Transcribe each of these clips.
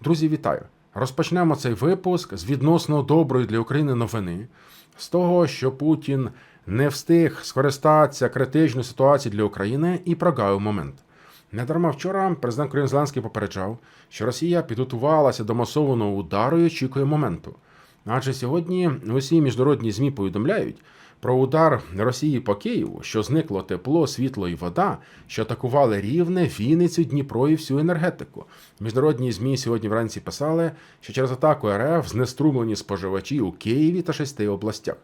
Друзі, вітаю! Розпочнемо цей випуск з відносно доброї для України новини, з того, що Путін не встиг скористатися критичною ситуацією для України і прогавив момент. Недарма вчора президент України Зеленський попереджав, що Росія підготувалася до масованого удару і очікує моменту. Адже сьогодні усі міжнародні ЗМІ повідомляють про удар Росії по Києву, що зникло тепло, світло і вода, що атакували рівне, Вінницю, Дніпро і всю енергетику. Міжнародні ЗМІ сьогодні вранці писали, що через атаку РФ знеструмлені споживачі у Києві та шести областях.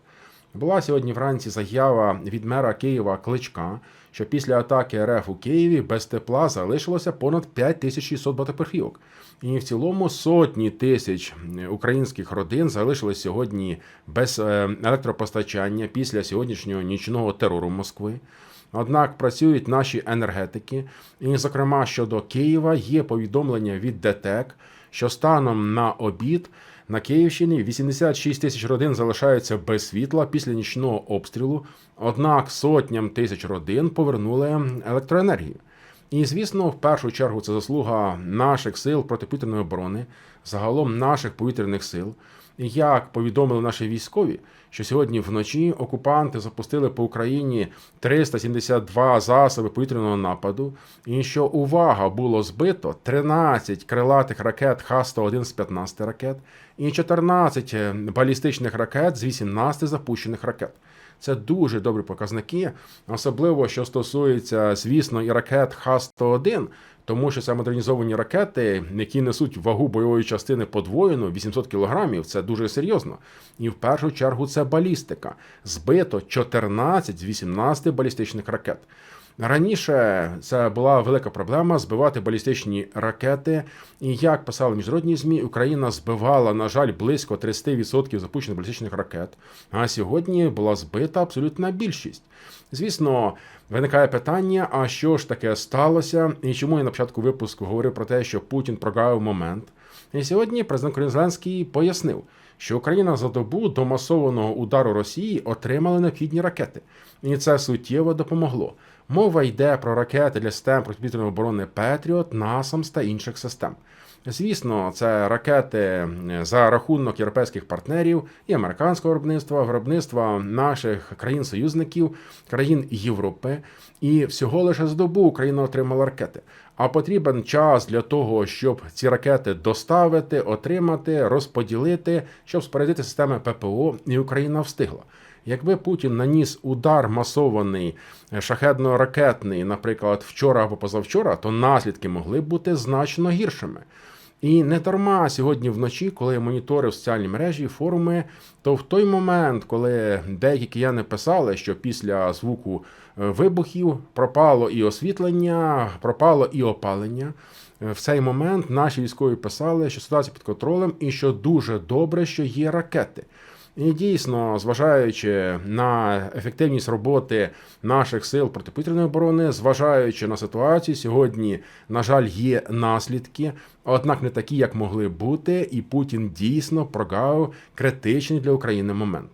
Була сьогодні вранці заява від мера Києва Кличка, що після атаки РФ у Києві без тепла залишилося понад 5600 багатоповерхівок. І в цілому сотні тисяч українських родин залишились сьогодні без е, електропостачання після сьогоднішнього нічного терору Москви. Однак працюють наші енергетики, і, зокрема, щодо Києва є повідомлення від ДТЕК, що станом на обід на Київщині 86 тисяч родин залишаються без світла після нічного обстрілу. Однак сотням тисяч родин повернули електроенергію. І, звісно, в першу чергу це заслуга наших сил протиповітряної оборони, загалом наших повітряних сил. Як повідомили наші військові, що сьогодні вночі окупанти запустили по Україні 372 засоби повітряного нападу, і що увага було збито 13 крилатих ракет Х-101 з 15 ракет і 14 балістичних ракет з 18 запущених ракет. Це дуже добрі показники, особливо що стосується, звісно, і ракет Х-101, тому що це модернізовані ракети, які несуть вагу бойової частини подвоєну 800 кілограмів. Це дуже серйозно. І в першу чергу це балістика. Збито 14 з 18 балістичних ракет. Раніше це була велика проблема збивати балістичні ракети. І як писали міжнародні змі, Україна збивала, на жаль, близько 30% запущених балістичних ракет. А сьогодні була збита абсолютна більшість. Звісно, виникає питання: а що ж таке сталося? І чому я на початку випуску говорив про те, що Путін прогавив момент? І сьогодні президент Зеленський пояснив, що Україна за добу до масованого удару Росії отримала необхідні ракети, і це суттєво допомогло. Мова йде про ракети для систем протиповітряної оборони Петріот, Насамс та інших систем. Звісно, це ракети за рахунок європейських партнерів і американського виробництва, виробництва наших країн-союзників, країн Європи. І всього лише з добу Україна отримала ракети. А потрібен час для того, щоб ці ракети доставити, отримати, розподілити, щоб спорядити системи ППО, і Україна встигла. Якби Путін наніс удар масований шахедно-ракетний, наприклад, вчора або позавчора, то наслідки могли б бути значно гіршими. І не дарма сьогодні вночі, коли я моніторив соціальні мережі, форуми, то в той момент, коли деякі кияни писали, що після звуку вибухів пропало і освітлення, пропало і опалення. В цей момент наші військові писали, що ситуація під контролем і що дуже добре, що є ракети. І дійсно, зважаючи на ефективність роботи наших сил протиповітряної оборони, зважаючи на ситуацію, сьогодні, на жаль, є наслідки, однак не такі, як могли бути, і Путін дійсно прогавив критичний для України момент.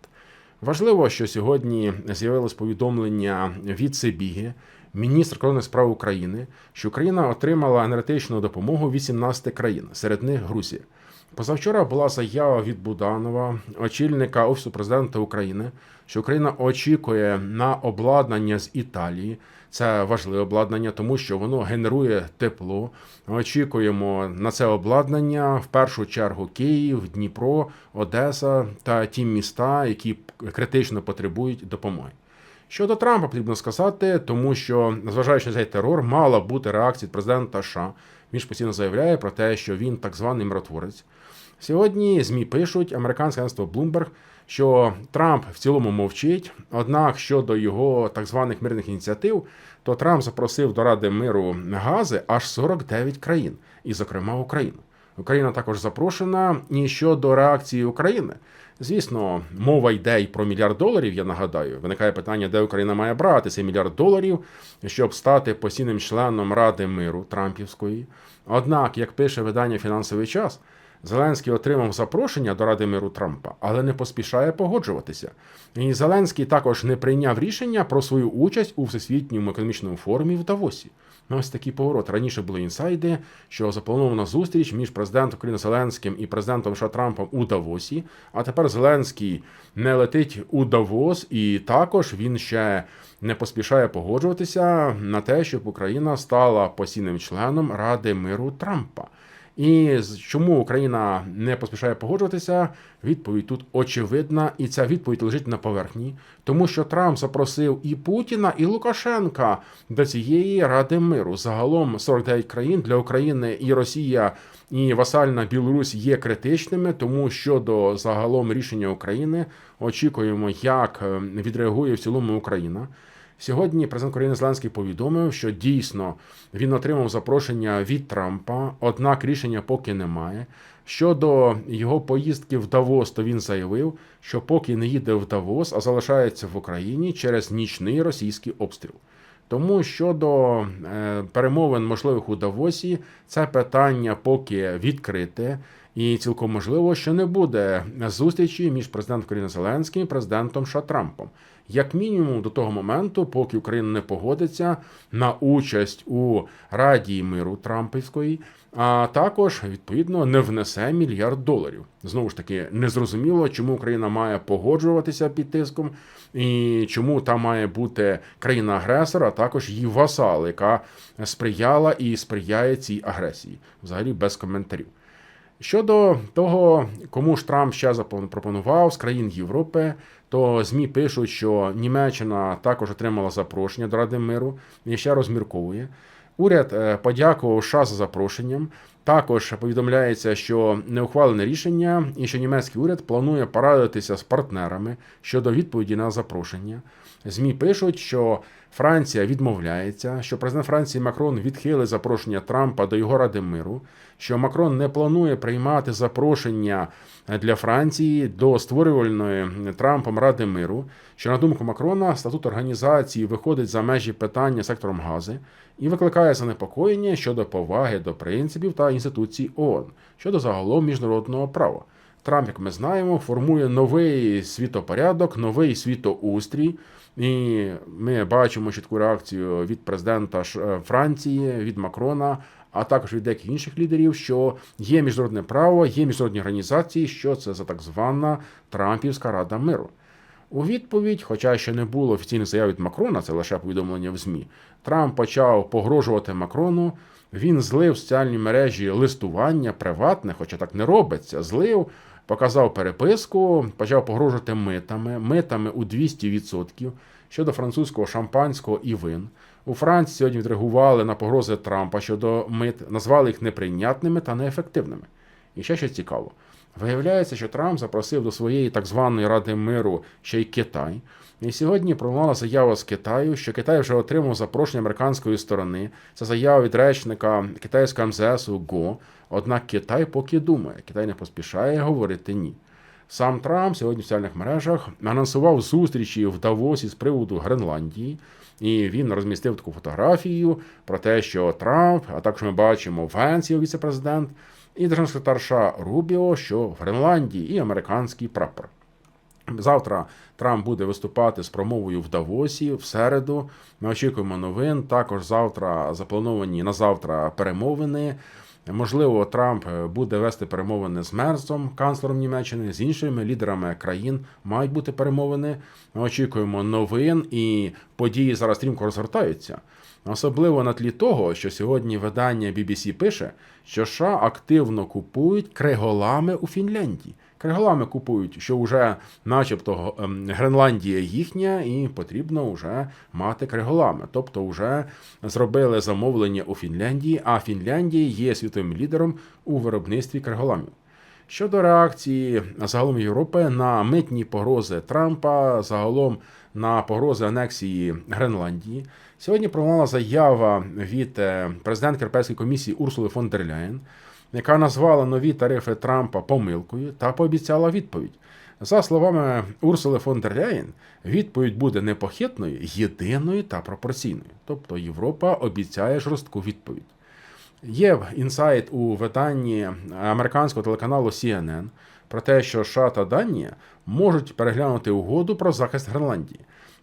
Важливо, що сьогодні з'явилось повідомлення від Сибіги, міністр кордонних справ України, що Україна отримала енергетичну допомогу 18 країн, серед них Грузія. Позавчора була заява від Буданова, очільника Офісу президента України, що Україна очікує на обладнання з Італії. Це важливе обладнання, тому що воно генерує тепло. Очікуємо на це обладнання в першу чергу Київ, Дніпро, Одеса та ті міста, які критично потребують допомоги. Щодо Трампа потрібно сказати, тому що, незважаючи на цей терор, мала бути реакція президента США. Він ж постійно заявляє про те, що він так званий миротворець. Сьогодні ЗМІ пишуть американське агентство Bloomberg, що Трамп в цілому мовчить. Однак щодо його так званих мирних ініціатив, то Трамп запросив до Ради миру Гази аж 49 країн, і, зокрема, Україну. Україна також запрошена. І щодо реакції України, звісно, мова йде й про мільярд доларів. Я нагадаю, виникає питання, де Україна має брати цей мільярд доларів, щоб стати постійним членом Ради миру Трампівської. Однак, як пише видання Фінансовий час. Зеленський отримав запрошення до Ради миру Трампа, але не поспішає погоджуватися. І Зеленський також не прийняв рішення про свою участь у всесвітньому економічному форумі в Давосі. на ось такий поворот. Раніше були інсайди, що запланована зустріч між президентом України Зеленським і президентом США Трампом у Давосі. А тепер Зеленський не летить у Давос, і також він ще не поспішає погоджуватися на те, щоб Україна стала постійним членом Ради миру Трампа. І чому Україна не поспішає погоджуватися? Відповідь тут очевидна, і ця відповідь лежить на поверхні, тому що Трамп запросив і Путіна, і Лукашенка до цієї ради миру. Загалом 49 країн для України і Росія, і васальна Білорусь є критичними, тому щодо загалом рішення України очікуємо, як е, відреагує в цілому Україна. Сьогодні президент України Зеленський повідомив, що дійсно він отримав запрошення від Трампа, однак рішення поки немає. Щодо його поїздки в Давос, то він заявив, що поки не їде в Давос, а залишається в Україні через нічний російський обстріл. Тому щодо е, перемовин можливих у Давосі, це питання поки відкрите, і цілком можливо, що не буде зустрічі між президентом України Зеленським і президентом США Трампом. Як мінімум до того моменту, поки Україна не погодиться на участь у Раді миру Трампівської, а також відповідно не внесе мільярд доларів. Знову ж таки, незрозуміло, чому Україна має погоджуватися під тиском, і чому там має бути країна-агресор, а також її васал, яка сприяла і сприяє цій агресії. Взагалі без коментарів. Щодо того, кому ж Трамп ще запропонував з країн Європи, то ЗМІ пишуть, що Німеччина також отримала запрошення до Ради миру і ще розмірковує. Уряд е, подякував США за запрошенням. Також повідомляється, що не ухвалене рішення, і що німецький уряд планує порадитися з партнерами щодо відповіді на запрошення. ЗМІ пишуть, що Франція відмовляється, що президент Франції Макрон відхилив запрошення Трампа до його ради миру, що Макрон не планує приймати запрошення для Франції до створювальної Трампом Ради миру, що на думку Макрона статут організації виходить за межі питання сектором гази і викликає занепокоєння щодо поваги до принципів та інституцій ООН щодо загалом міжнародного права. Трамп, як ми знаємо, формує новий світопорядок, новий світоустрій. І ми бачимо чітку реакцію від президента е, Франції, від Макрона, а також від деяких інших лідерів, що є міжнародне право, є міжнародні організації, що це за так звана Трампівська Рада миру. У відповідь, хоча ще не було офіційних заяв від Макрона, це лише повідомлення в ЗМІ, Трамп почав погрожувати Макрону. Він злив в соціальні мережі листування приватне, хоча так не робиться. Злив, показав переписку, почав погрожувати митами, митами у 200% щодо французького шампанського і вин. У Франції сьогодні відреагували на погрози Трампа щодо мит, назвали їх неприйнятними та неефективними. І ще щось цікаво. Виявляється, що Трамп запросив до своєї так званої Ради миру ще й Китай. І сьогодні пролунала заява з Китаю, що Китай вже отримав запрошення американської сторони. Це заява від речника китайського МЗСу ГО. Однак Китай поки думає, Китай не поспішає говорити ні. Сам Трамп сьогодні в соціальних мережах анонсував зустрічі в Давосі з приводу Гренландії, і він розмістив таку фотографію про те, що Трамп, а також ми бачимо Венс, його віце-президент, і державний секретар США Рубіо, що в Гренландії і американський прапор. Завтра Трамп буде виступати з промовою в Давосі в середу. Ми очікуємо новин. Також завтра заплановані на завтра перемовини. Можливо, Трамп буде вести перемовини з Мерцом, канцлером Німеччини, з іншими лідерами країн мають бути перемовини. Ми очікуємо новин і події зараз стрімко розгортаються. Особливо на тлі того, що сьогодні видання BBC пише, що США активно купують криголами у Фінляндії. Криголами купують, що вже, начебто, ем, Гренландія їхня, і потрібно вже мати криголами. Тобто, вже зробили замовлення у Фінляндії, а Фінляндія є світовим лідером у виробництві криголамів. Щодо реакції загалом Європи на митні погрози Трампа, загалом на погрози анексії Гренландії, сьогодні пролунала заява від е, президентки Європейської комісії Урсули фон дер Ляєн, яка назвала нові тарифи Трампа помилкою та пообіцяла відповідь. За словами Урсули фон дер Ляєн, відповідь буде непохитною, єдиною та пропорційною. Тобто Європа обіцяє жорстку відповідь. Є інсайт у виданні американського телеканалу CNN про те, що США та Данія можуть переглянути угоду про захист Гренландії.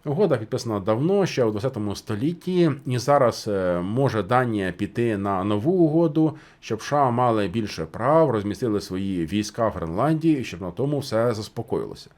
Угода підписана давно, ще у 20 столітті, і зараз е, може Данія піти на нову угоду, щоб США мали більше прав, розмістили свої війська в Гренландії, щоб на тому все заспокоїлося.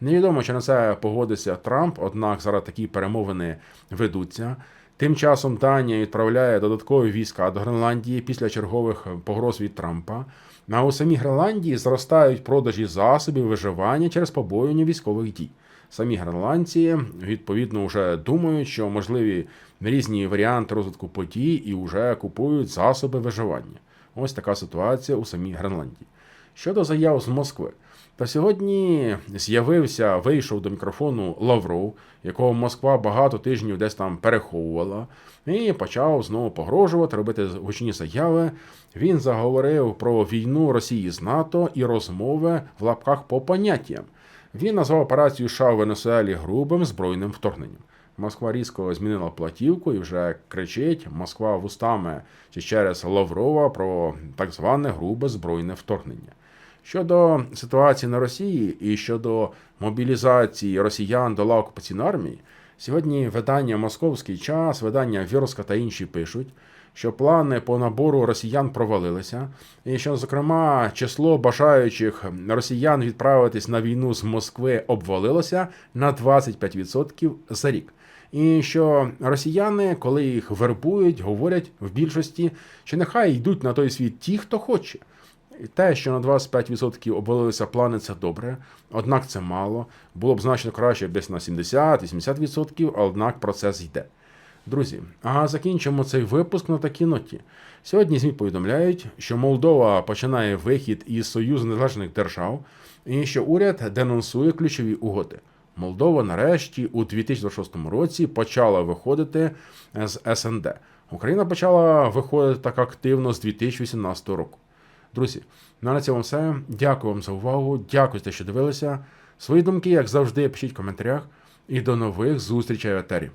Невідомо, чи на це погодиться Трамп, однак зараз такі перемовини ведуться. Тим часом Данія відправляє додаткові війська до Гренландії після чергових погроз від Трампа. А у самій Гренландії зростають продажі засобів виживання через побоювання військових дій. Самі гренландці відповідно вже думають, що можливі різні варіанти розвитку подій і вже купують засоби виживання. Ось така ситуація у самій Гренландії. Щодо заяв з Москви, та сьогодні з'явився, вийшов до мікрофону Лавров, якого Москва багато тижнів десь там переховувала, і почав знову погрожувати, робити гучні заяви. Він заговорив про війну Росії з НАТО і розмови в лапках по поняттям. Він назвав операцію США в Венесуелі грубим збройним вторгненням. Москва різко змінила платівку і вже кричить Москва вустами чи через Лаврова про так зване грубе збройне вторгнення. Щодо ситуації на Росії і щодо мобілізації росіян до лав окупаційної армії, сьогодні видання Московський час, видання Вірска та інші пишуть, що плани по набору росіян провалилися, і що, зокрема, число бажаючих росіян відправитись на війну з Москви обвалилося на 25% за рік. І що росіяни, коли їх вербують, говорять в більшості, що нехай йдуть на той світ ті, хто хоче. І те, що на 25% обвалилися плани, це добре, однак це мало. Було б значно краще десь на 70-80%, однак процес йде. Друзі, а закінчимо цей випуск на такій ноті. Сьогодні ЗМІ повідомляють, що Молдова починає вихід із Союзу Незалежних Держав і що уряд денонсує ключові угоди. Молдова нарешті у 2026 році почала виходити з СНД. Україна почала виходити так активно з 2018 року. Друзі, ну на цьому все. Дякую вам за увагу. Дякую за те, що дивилися. Свої думки, як завжди, пишіть в коментарях. І до нових зустрічей в етері.